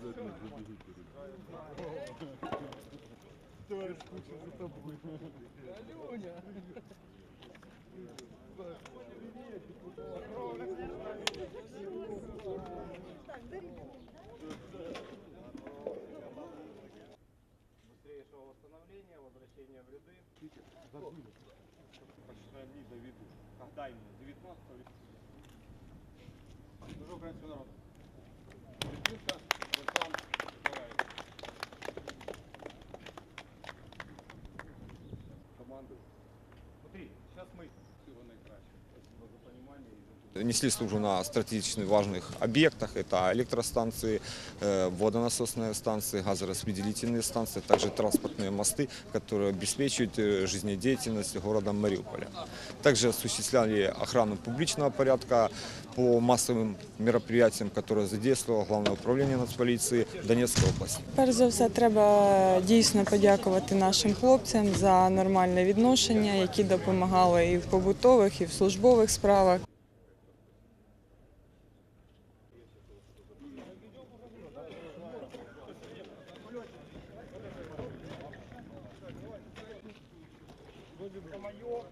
обязательно забегите, ребята. Товарищ Кучин за тобой. Алюня! Быстрейшего восстановления, возвращения в ряды. Питер, забыли. Почитай не доведу. Дай мне, 19 Дружок, раньше народ. Команду. Смотри, сейчас мы всего найкраще. несли службу на стратегически важных объектах. Это электростанции, э, водонасосные станции, газораспределительные станции, также транспортные мосты, которые обеспечивают э, жизнедеятельность города Мариуполя. Также осуществляли охрану публичного порядка по массовым мероприятиям, которые задействовало Главное управление нацполиции Донецкой области. Перш за все, треба дійсно подякувати нашим хлопцям за нормальне відношення, які допомагали і в побутових, і в службових справах. Бы мое.